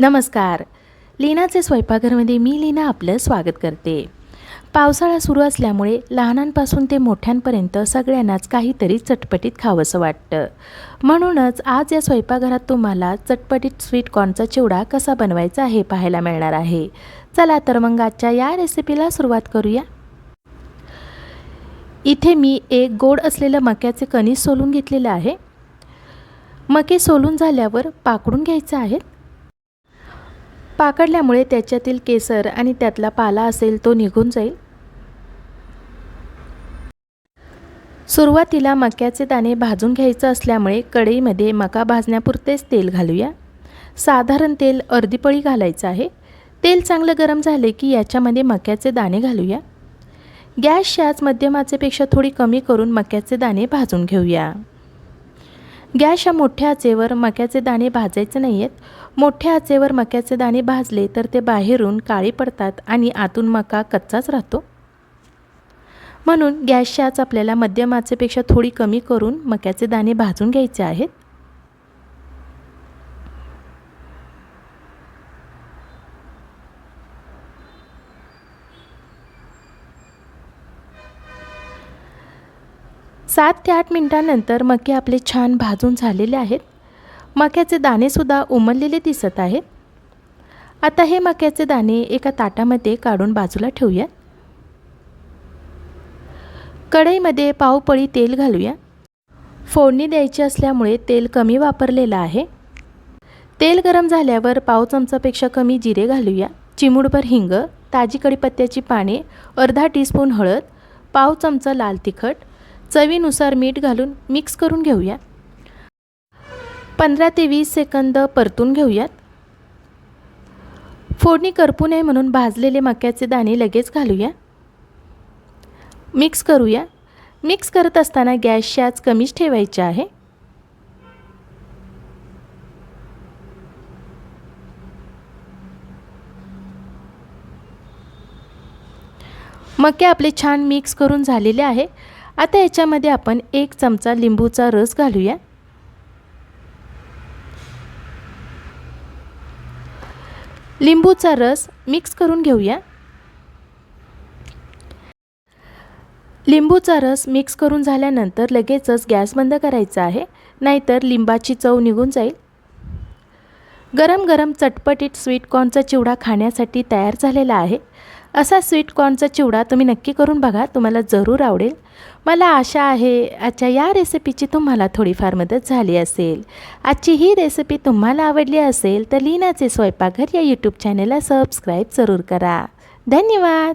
नमस्कार. लीनाचे स्वयंपाकघरमध्ये मी लीना आपलं स्वागत करते. पावसाळा सुरू असल्यामुळे लहानांपासून ते मोठ्यांपर्यंत सगळ्यांनाच काहीतरी चटपटीत खावंसं वाटतं. म्हणूनच आज या स्वयंपाकघरात तुम्हाला चटपटीत स्वीट कॉर्नचा चिवडा कसा बनवायचा हे पाहायला मिळणार आहे. चला तर मग आजच्या या रेसिपीला सुरुवात करूया. इथे मी एक गोड असलेलं मक्याचे कणीस सोलून घेतलेलं आहे. मके सोलून झाल्यावर पाकडून घ्यायचं आहे. पाकडल्यामुळे त्याच्यातील केसर आणि त्यातला पाला असेल तो निघून जाईल. सुरुवातीला मक्याचे दाणे भाजून घ्यायचं असल्यामुळे कढईमध्ये मका भाजण्यापुरतेच तेल घालूया. साधारण तेल अर्धी पळी घालायचं आहे. तेल चांगलं गरम झाले की याच्यामध्ये मक्याचे दाणे घालूया. गॅस शाच मध्यमाचेपेक्षा थोडी कमी करून मक्याचे दाणे भाजून घेऊया. गॅसच्या मोठ्या आचेवर मक्याचे दाणे भाजायचे नाही आहेत मोठ्या आचेवर मक्याचे दाणे भाजले तर ते बाहेरून काळे पडतात आणि आतून मका कच्चाच राहतो. म्हणून गॅसच्या आच आपल्याला मध्यम आचेपेक्षा थोडी कमी करून मक्याचे दाणे भाजून घ्यायचे आहेत. सात ते आठ मिनटानंतर मके आपले छान भाजून झालेले आहेत. मक्याचे दाणेसुद्धा उमललेले दिसत आहेत. आता हे मक्याचे दाणे एका ताटामध्ये काढून बाजूला ठेवूया. कढईमध्ये पावपळी तेल घालूया. फोडणी द्यायची असल्यामुळे तेल कमी वापरलेलं आहे. तेल गरम झाल्यावर पाव चमचापेक्षा कमी जिरे घालूया. चिमूडभर हिंग ताजी कढीपत्त्याची पाने अर्धा टीस्पून हळद पाव चमचा लाल तिखट चवीनुसार मीठ घालून मिक्स करून घेऊया पंधरा ते वीस सेकंद परतून घेऊयात. फोडणी करपू नये म्हणून भाजलेले मक्याचे दाणे लगेच घालूया. मिक्स करूया. मिक्स करत असताना गॅसची आज कमीच ठेवायची आहे. मक्या आपले छान मिक्स करून झालेले आहे. आता याच्यामध्ये आपण एक चमचा लिंबूचा रस घालूया. लिंबूचा रस मिक्स करून घेऊया. लिंबूचा रस मिक्स करून झाल्यानंतर लगेचच गॅस बंद करायचा आहे नाहीतर लिंबाची चव निघून जाईल. गरम गरम चटपटीत स्वीट कॉर्नचा चिवडा खाण्यासाठी तयार झालेला आहे. असा स्वीट कॉर्नचा चिवडा तुम्ही नक्की करून बघा तुम्हाला जरूर आवडेल. मला आशा आहे आजच्या या रेसिपीची तुम्हाला थोडीफार मदत झाली असेल. आजची ही रेसिपी तुम्हाला आवडली असेल तर लीनाचे स्वयंपाकघर या यूट्यूब चॅनेलला सबस्क्राईब जरूर करा. धन्यवाद!